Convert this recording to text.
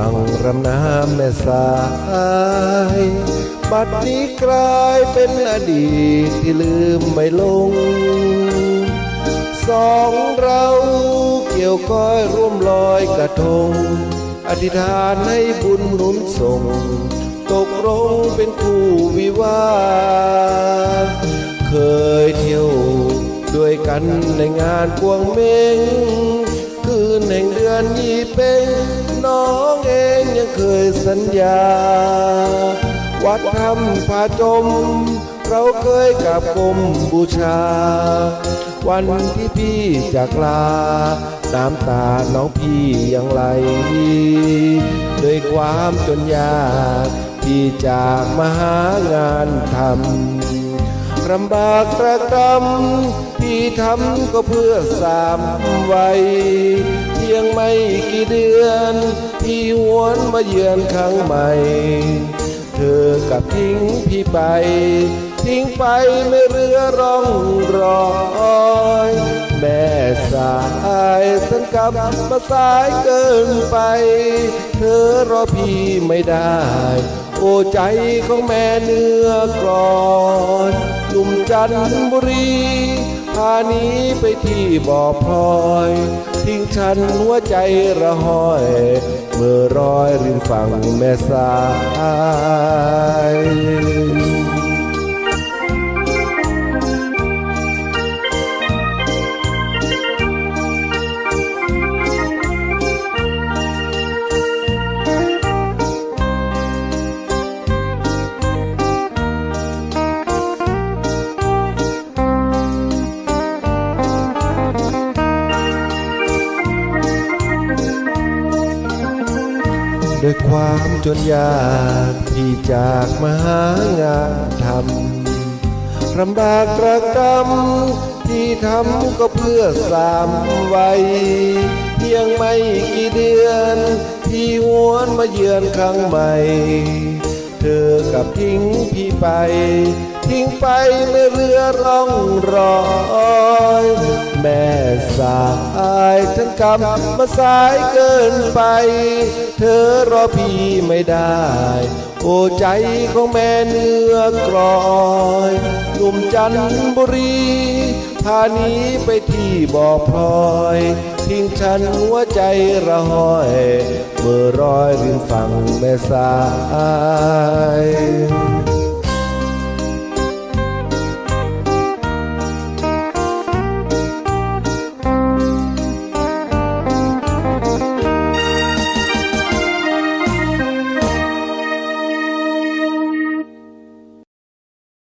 ฝั่งรำน้ำแม่สาย บัดนี้กลายเป็นอดีตที่ลืมไม่ลง สองเราเกี่ยวก้อยร่วมลอยกระทง อธิษฐานให้บุญหนุนส่ง ตกลงเป็นคู่วิวาเคยเที่ยวด้วยกันในงานพวงเมง นแห่งเดือนยี่เป็งน้องเองยังเคยสัญญา วัดธรรมผาจม เราเคยกับกรมบูชา วันที่พี่จากลา น้ำตาน้องพี่ยังไหลด้วยความจนยากพี่จากมาหางานทำลำบากตรกตรำที่ทำก็เพื่อสามไว้ ที่เดือนที่หวนมาเยือนครั้งใหม่ เธอกับทิ้งพี่ไป ทิ้งไปไม่เรือร่องรอยแม่สายสันกลับมาสายเกินไป เธอรอพี่ไม่ได้ โอ้ใจของแม่เนื้อกรอนหนุ่มจันทบุรี พาหนี้ไปที่บ่อพลอย ทิ้งฉันหัวใจระห้อย เมื่อรอยริมฝั่งแม่สาย ด้วยความจนยากที่จากมาหางานทำลำบากรากตรำที่ทำก็เพื่อสามไว้เพียงไม่กี่เดือน ที่หวนมาเยือนครั้งใหม่ เธอกับทิ้งพี่ไป ทิ้งไปไม่เรือร่องรอยแม่ สายฉันกลับมาสายเกินไป เธอรอพี่ไม่ได้ โอ้ใจของแม่เนื้อกรอยหนุ่มจันบุรีพาหนี้ไปที่บ่อพลอย ทิ้งฉันหัวใจระหอยเมื่อรอยริมฝั่งแม่สาย